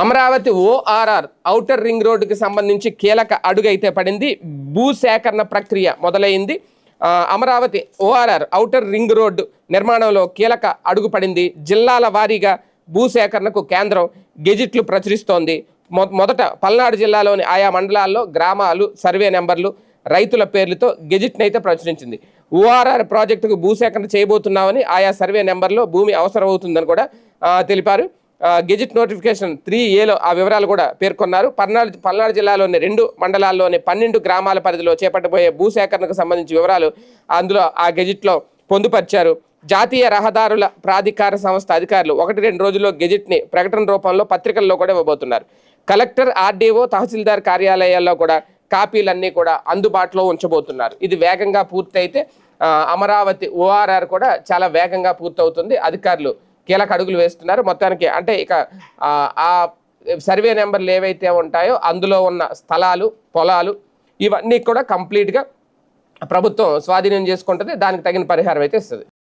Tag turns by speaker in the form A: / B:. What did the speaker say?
A: Amaravati ORR outer ring రోడ్డుకి సంబంధించి కీలక అడుగైతే పడింది. భూసేకరణ ప్రక్రియ మొదలైంది. Amaravati ORR outer ring road నిర్మాణంలో కీలక అడుగు పడింది. జిల్లాల వారీగా భూసేకరణకు కేంద్రం గెజిట్లు ప్రచురిస్తోంది. మొ మొదట పల్నాడు జిల్లాలోని ఆయా మండలాల్లో గ్రామాలు సర్వే నెంబర్లు రైతుల పేర్లతో గెజిట్ని అయితే ప్రచురించింది ఓఆర్ఆర్ ప్రాజెక్టుకు భూసేకరణ చేయబోతున్నామని ఆయా సర్వే నెంబర్లో భూమి అవసరమవుతుందని కూడా తెలిపారు. గెజిట్ నోటిఫికేషన్ త్రీ ఏలో ఆ వివరాలు కూడా పేర్కొన్నారు. పల్నాడు పల్నాడు జిల్లాలోని రెండు మండలాల్లోని పన్నెండు గ్రామాల పరిధిలో చేపట్టబోయే భూసేకరణకు సంబంధించి వివరాలు అందులో ఆ గెజిట్లో పొందుపరిచారు. జాతీయ రహదారుల ప్రాధికార సంస్థ అధికారులు ఒకటి రెండు రోజుల్లో గెజిట్ని ప్రకటన రూపంలో పత్రికల్లో కూడా ఇవ్వబోతున్నారు. కలెక్టర్ ఆర్డీఓ తహసీల్దార్ కార్యాలయాల్లో కూడా కాపీలన్నీ కూడా అందుబాటులో ఉంచబోతున్నారు. ఇది వేగంగా పూర్తయితే అమరావతి ఓఆర్ఆర్ కూడా చాలా వేగంగా పూర్తవుతుంది. అధికారులు కీలక అడుగులు వేస్తున్నారు. మొత్తానికి అంటే ఇక ఆ, సర్వే నెంబర్లు ఏవైతే ఉంటాయో అందులో ఉన్న స్థలాలు పొలాలు ఇవన్నీ కూడా కంప్లీట్గా ప్రభుత్వం స్వాధీనం చేసుకుంటుంది. దానికి తగిన పరిహారం అయితే ఇస్తుంది.